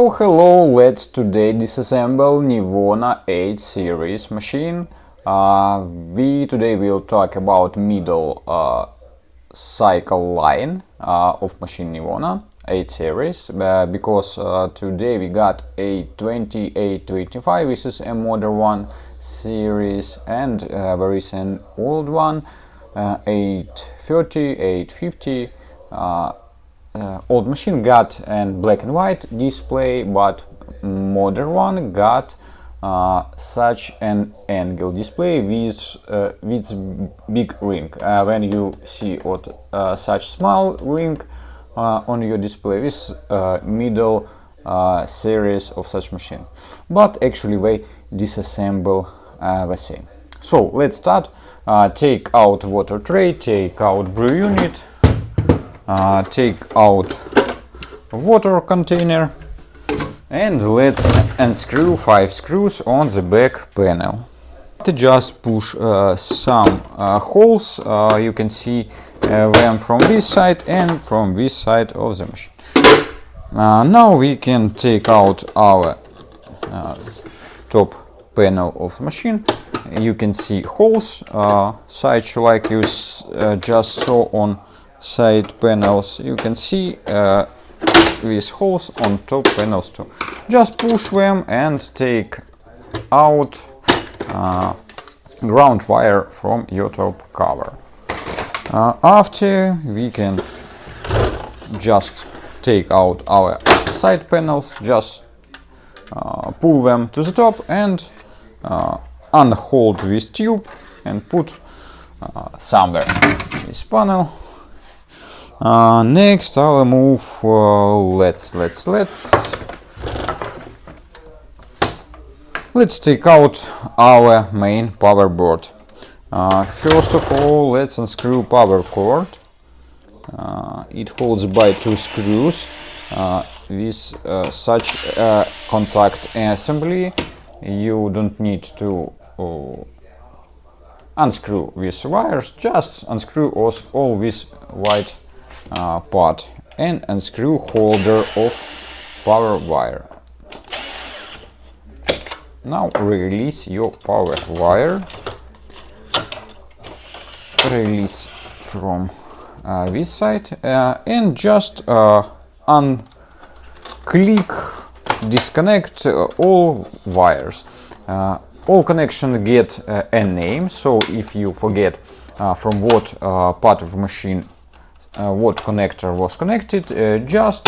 So hello, let's today disassemble Nivona 8 series machine. Uh, we today will talk about middle uh, cycle line uh, of machine Nivona 8 series uh, because uh, today we got a 2825 this is a modern one series and there is an old one uh, 830 850 uh, uh, old machine got an black and white display but modern one got uh, such an angle display with uh, with big ring. Uh, when you see what uh, such small ring uh, on your display with uh, middle uh, series of such machine. But actually they disassemble uh, the same. So let's start. Uh, take out water tray take out brew unit uh, take out water container and let's unscrew five screws on the back panel. Just push uh, some uh, holes. Uh, you can see uh, them from this side and from this side of the machine. Uh, now we can take out our top panel of the machine. You can see holes uh, such like you uh, just saw on side panels. You can see uh, these holes on top panels too. Just push them and take out uh, ground wire from your top cover. Uh, after we can just take out our side panels just uh, pull them to the top and uh, unhold this tube and put uh, somewhere this panel uh, next I'll move uh, let's let's let's. Let's take out our main power board. Uh, first of all let's unscrew power cord. Uh, it holds by two screws uh, with uh, such contact assembly you don't need to unscrew these wires just unscrew all this white uh, part and unscrew holder of power wire. Now release your power wire. Release from uh, this side uh, and just uh, unclick disconnect uh, all wires. Uh, all connection get uh, a name. So if you forget uh, from what uh, part of machine what connector was connected uh, just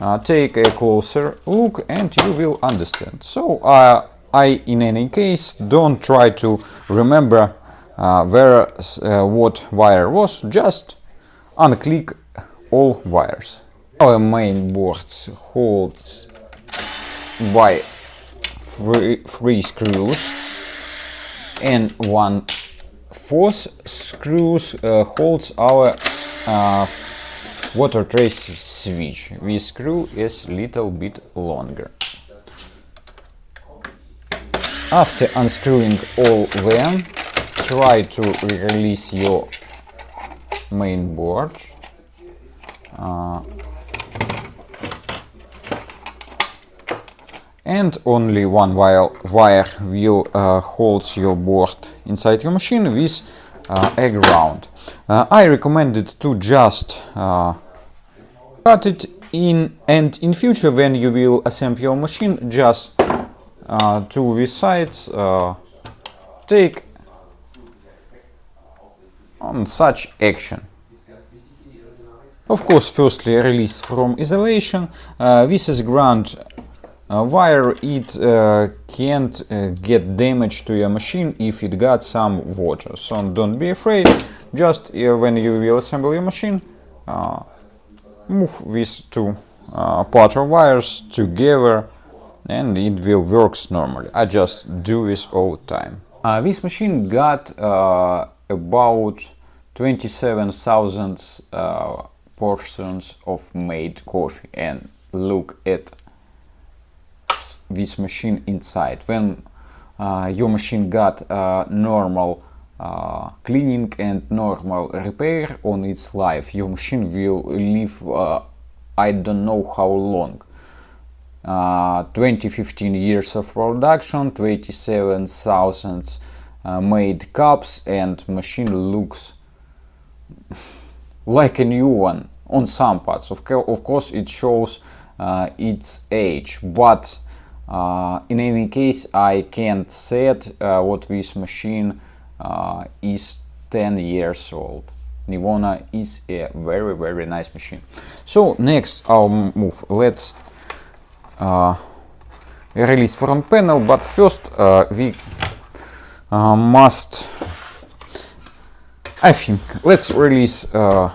uh, take a closer look and you will understand. So uh, I in any case don't try to remember uh, where uh, what wire was just unclick all wires. Our main boards holds by three, three screws and one fourth screws uh, holds our uh, water trace switch. This screw is little bit longer. After unscrewing all them, try to release your main board. Uh, and only one wire, wire will uh, hold your board inside your machine with uh, a ground. Uh, I recommended to just uh, cut it in and in future when you will assemble your machine just to the sides take on such action. Of course, firstly release from isolation. Uh, this is ground wire. It uh, can't uh, get damage to your machine if it got some water. So don't be afraid. Just uh, when you will assemble your machine, uh, move these two uh, wires together and it will works normally. I just do this all the time. Uh, this machine got uh, about 27,000 uh, portions of made coffee and look at this machine inside. When uh, your machine got uh, normal uh, cleaning and normal repair on its life, your machine will live uh, I don't know how long. uh, 2015 years of production 27,000 uh, made cups and machine looks like a new one on some parts of, co- of course it shows uh, its age but in any case I can't set uh, what this machine uh, is 10 years old. Nivona is a very very nice machine. So next I'll move. Let's uh, release front panel but first uh, we uh, must I think let's release uh,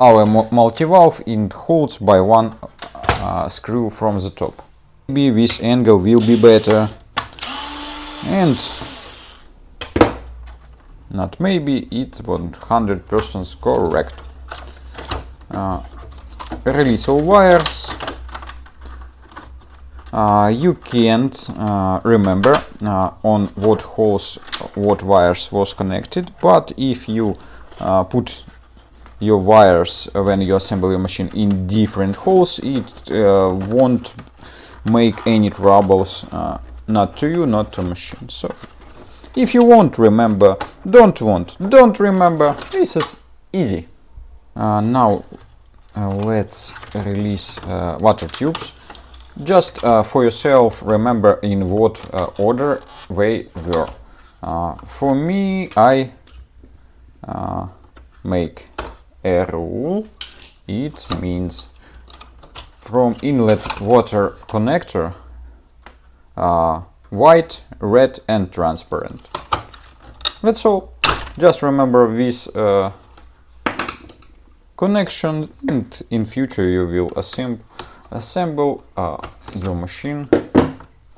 our mu- multi-valve it holds by one uh, screw from the top maybe this angle will be better. And not maybe it's 100% correct. Uh, release all wires. Uh, you can't uh, remember uh, on what holes what wires was connected but if you uh, put your wires when you assemble your machine in different holes it uh, won't make any troubles uh, not to you not to machine. So if you won't remember don't want. Don't remember. This is easy. Uh, now uh, let's release uh, water tubes. Just uh, for yourself remember in what order they were. For me i make a rule. It means from inlet water connector uh, white red and transparent that's all just remember this uh, connection and in future you will assemble assemble uh, your machine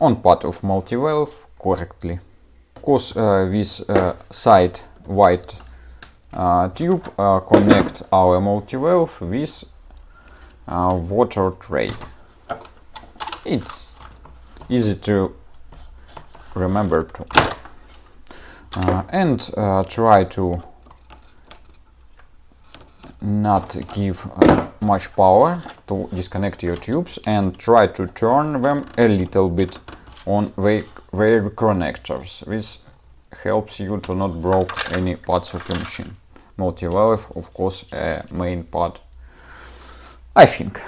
on part of multi-valve correctly. Of course, uh, this uh, side white uh, tube connect our multi-valve with uh, water tray. It's easy to remember to uh, and uh, try to not give uh, much power to disconnect your tubes and try to turn them a little bit on their, connectors. This helps you to not broke any parts of your machine. Multi-valve, of course, a main part, I think.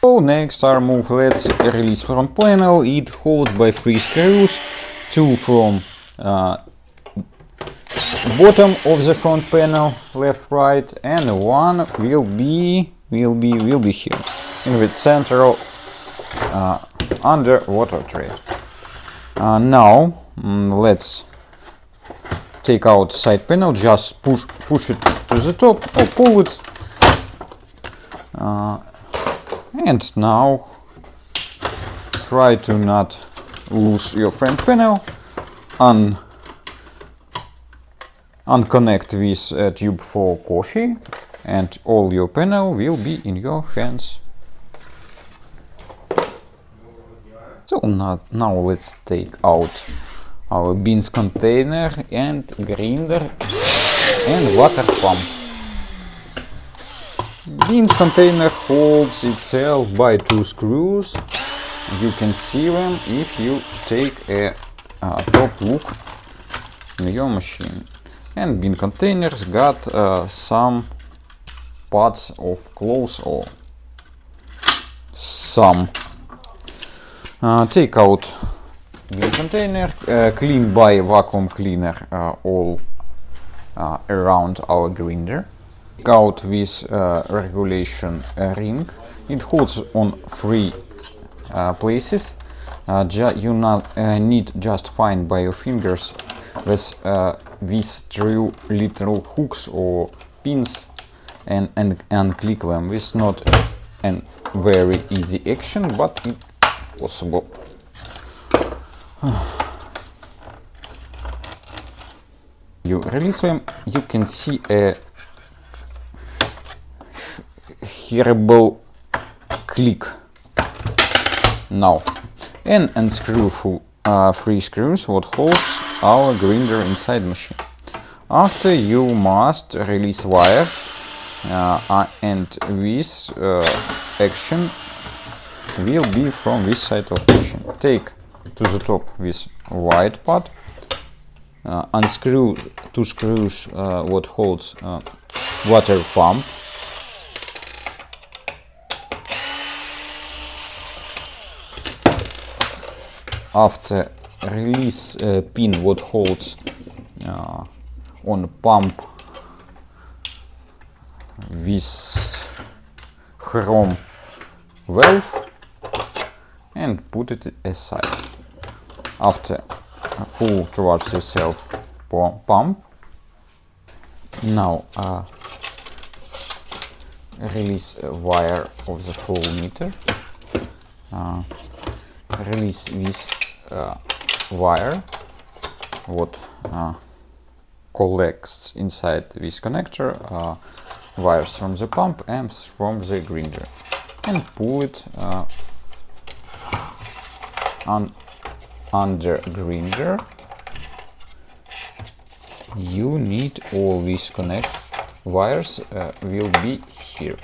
So next our move, let's release front panel. It holds by three screws, two from uh, bottom of the front panel left right and one will be will be will be here in the central uh, under water tray uh, now mm, let's take out side panel just push push it to the top or pull it uh, and now try to not lose your front panel on unconnect this uh, tube for coffee and all your panel will be in your hands. So now, now let's take out our beans container and grinder and water pump. Beans container holds itself by two screws. You can see them if you take a, a top look in your machine and bean containers got uh, some parts of clothes or some uh, take out bean container uh, clean by vacuum cleaner uh, all uh, around our grinder out this uh, regulation uh, ring it holds on three uh, places ju- you not, need just find by your fingers with these two little hooks or pins and, and, and click them. It's not a very easy action, but it possible. you release them, you can see a hearable click now and unscrew full, uh, three screws what holds our grinder inside machine. After you must release wires uh, uh, and this uh, action will be from this side of machine. Take to the top this white part, uh, unscrew two screws uh, what holds water pump. After release uh, pin what holds uh, on pump this chrome valve and put it aside. After pull towards yourself pump. Now uh, release wire of the flow meter. Uh, release this wire. What uh, collects inside this connector uh, wires from the pump and from the grinder. And pull it uh, un under grinder. You need all these connect wires uh, will be here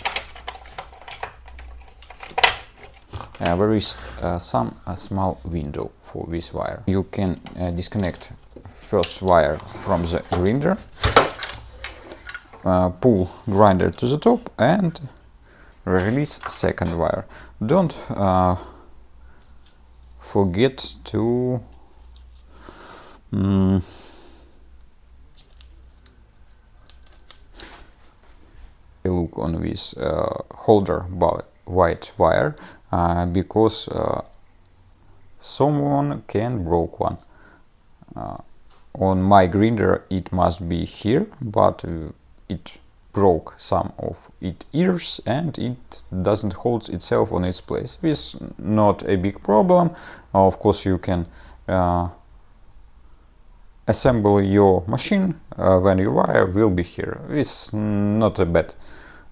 uh, there is uh, some small window for this wire. You can uh, disconnect first wire from the grinder uh, pull grinder to the top and release second wire. Don't uh, forget to um, look on this uh, holder white wire. uh, because uh, someone can broke one uh, on my grinder it must be here but uh, it broke some of its ears and it doesn't hold itself on its place. This is not a big problem. of course, you can uh, assemble your machine uh, when your wire will be here. It's not a bad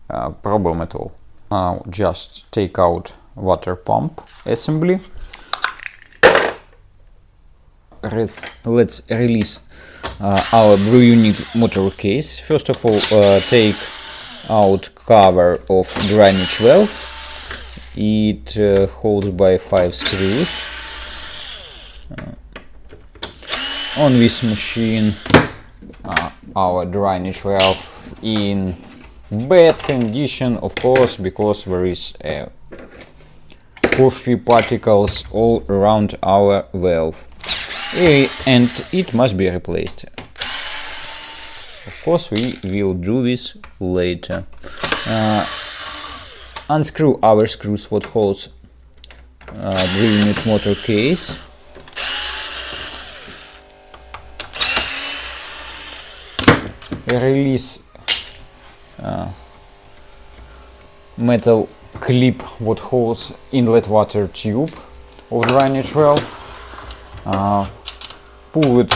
uh, problem at all. Now just take out water pump assembly. Let's, let's release uh, our brew unit motor case. First of all, uh, take out cover of drainage valve. It uh, holds by five screws. on this machine, our drainage valve in bad condition, of course, because there is coffee particles all around our valve and it must be replaced. Of course, we will do this later. Uh, unscrew our screws what holds uh, unit motor case. Release uh, metal clip what holds inlet water tube of drainage valve. Uh, pull it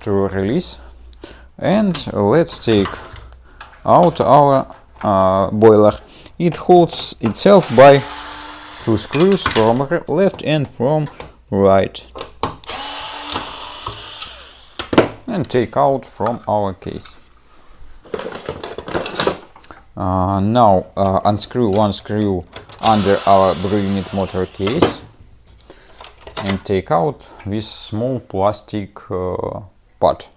to release and let's take out our uh, boiler it holds itself by two screws from left and from right and take out from our case uh, now uh, unscrew one screw under our brew unit motor case and take out this small plastic uh, part.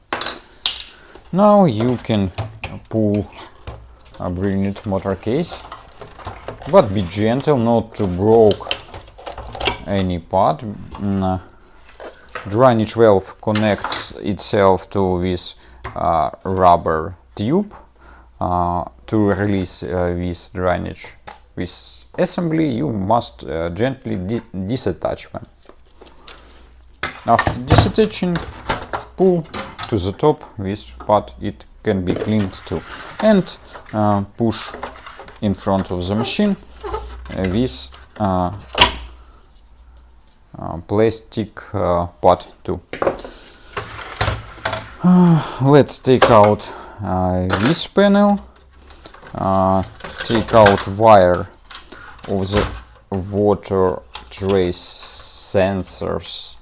Now you can pull a brilliant motor case, but be gentle not to broke any part. Mm, drainage valve connects itself to this uh, rubber tube uh, to release uh, this drainage. With assembly you must uh, gently disattach them. After disattaching, pull to the top this part it can be cleaned too and uh, push in front of the machine uh, this uh, uh plastic uh, pot too. Uh, let's take out this panel, take out wire of the water trace sensors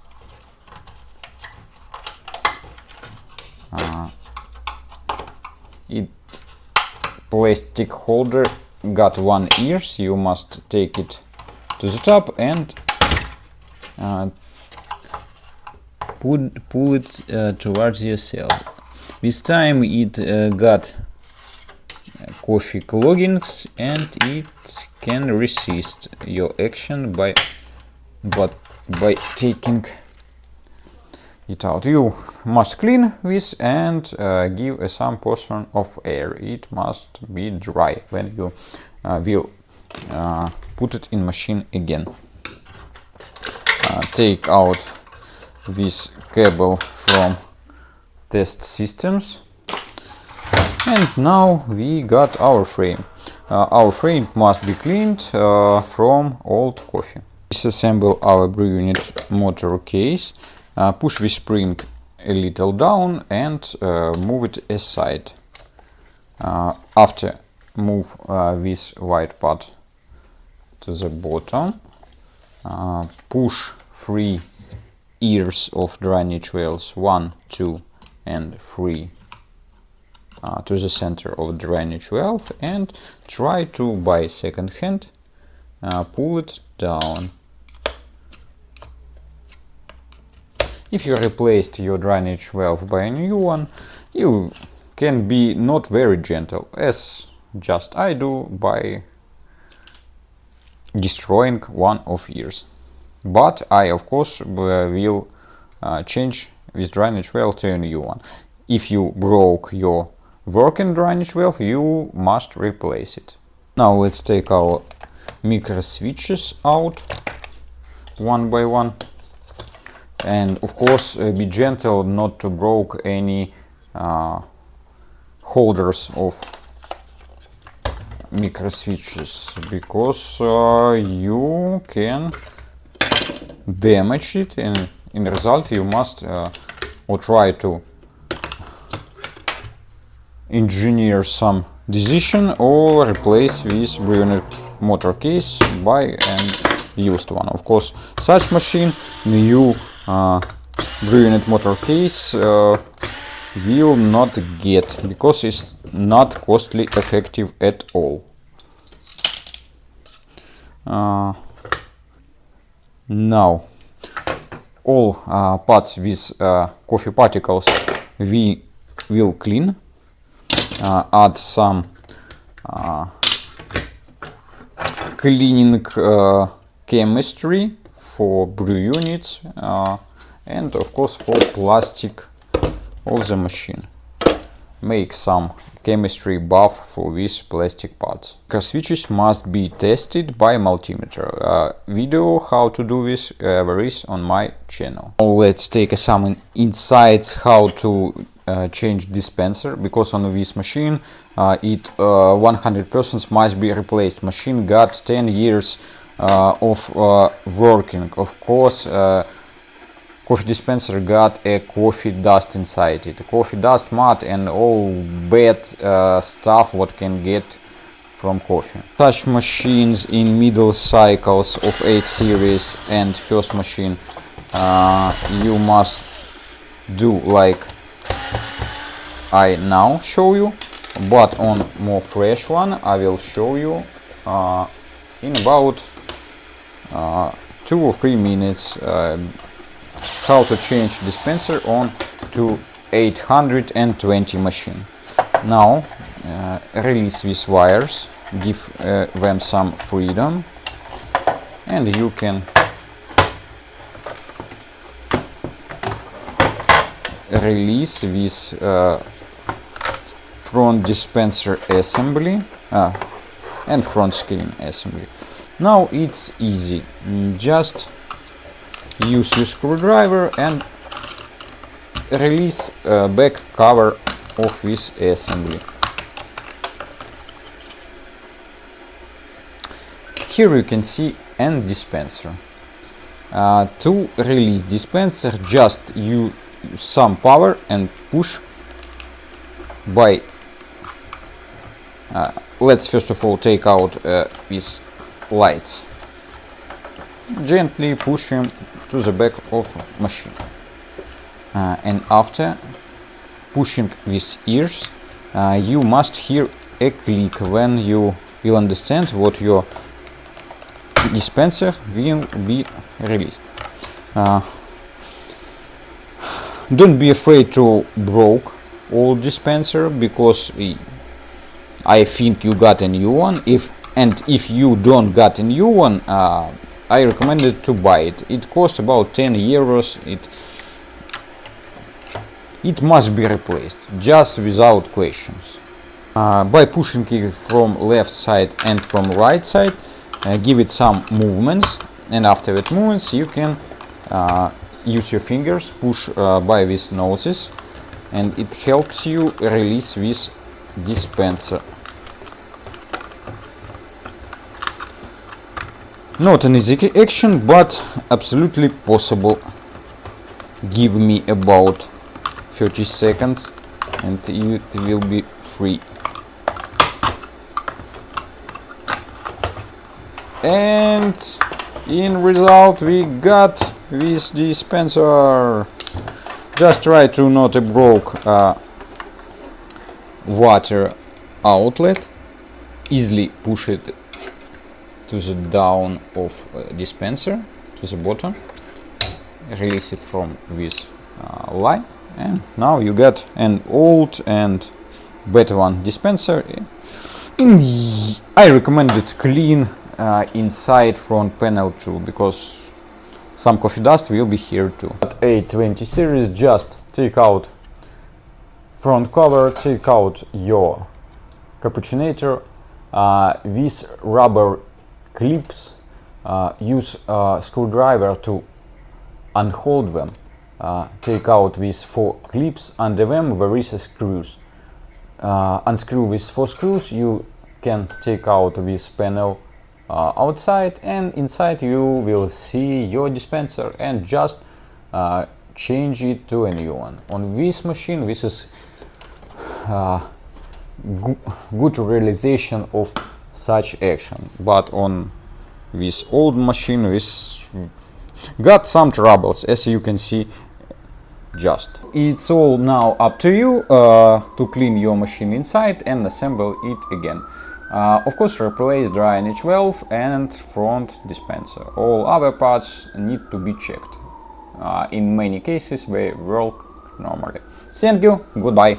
uh, it plastic holder got one ears you must take it to the top and uh, put, pull it uh, towards yourself. This time it uh, got uh, coffee cloggings and it can resist your action by but by taking it out. You must clean this and uh, give some portion of air. It must be dry when you uh, will uh, put it in machine again. Uh, take out this cable from test systems and now we got our frame. Uh, our frame must be cleaned uh, from old coffee. Disassemble our brew unit motor case uh, push the spring a little down and uh, move it aside. Uh, after move uh, this white part to the bottom, push three ears of drainage wells, one, two, and three uh, to the center of drainage valve and try to by second hand pull it down If you replaced your drainage valve by a new one, you can be not very gentle, as just I do by destroying one of yours. But I, of course, will uh, change this drainage valve to a new one. If you broke your working drainage valve, you must replace it. Now let's take our micro switches out one by one and of course uh, be gentle not to broke any uh, holders of micro switches because uh, you can damage it and in the result you must uh, or try to engineer some decision or replace this Brunner motor case by an used one of course such machine new uh, motor case uh, will not get because it's not costly effective at all. Uh, now all uh, parts with uh, coffee particles we will clean uh, add some uh, cleaning uh, chemistry for brew units uh, and of course for plastic of the machine. Make some chemistry buff for these plastic parts. Car switches must be tested by multimeter. Uh, video how to do this uh, on my channel. Now let's take some insights how to uh, change dispenser because on this machine uh, it 100% uh, must be replaced. Machine got 10 years uh, of uh, working. Of course, coffee dispenser got a coffee dust inside it. Coffee dust, mud and all bad stuff what can get from coffee. Such machines in middle cycles of 8 series and first machine uh, you must do like I now show you but on more fresh one I will show you uh, in about uh, two or three minutes uh, how to change dispenser on to 820 machine. Now uh, release these wires, give uh, them some freedom and you can release this uh, front dispenser assembly uh, and front screen assembly. Now it's easy. Mm, just use your screwdriver and release uh, back cover of this assembly. Here you can see end dispenser. Uh, to release dispenser just use some power and push by uh, let's first of all take out uh, this lights. Gently push him to the back of machine. Uh, and after pushing with ears, uh, you must hear a click when you will understand what your dispenser will be released. Uh, don't be afraid to broke old dispenser because I think you got a new one. If and if you don't got a new one, uh, I recommend it to buy it. It costs about 10 euros. It it must be replaced just without questions. Uh, by pushing it from left side and from right side, uh, give it some movements, and after that movements, you can uh, use your fingers, push uh, by these noses, and it helps you release this dispenser. Not an easy action, but absolutely possible. Give me about 30 seconds and it will be free. And in result we got this dispenser. Just try to not broke uh, water outlet. Easily push it to the down of uh, dispenser to the bottom. Release it from this uh, line and now you get an old and better one dispenser I recommend it clean uh, inside front panel too because some coffee dust will be here too at A20 series just take out front cover take out your cappuccinator uh, these rubber clips uh, use a screwdriver to unhold them. Uh, take out these four clips under them there is a screws. Uh, unscrew these four screws you can take out this panel uh, outside and inside you will see your dispenser and just uh, change it to a new one. On this machine this is uh, good realization of such action but on this old machine this got some troubles as you can see just. It's all now up to you uh, to clean your machine inside and assemble it again. Uh, of course replace dry NH12 and front dispenser. All other parts need to be checked. Uh, in many cases they work normally. Thank you, goodbye.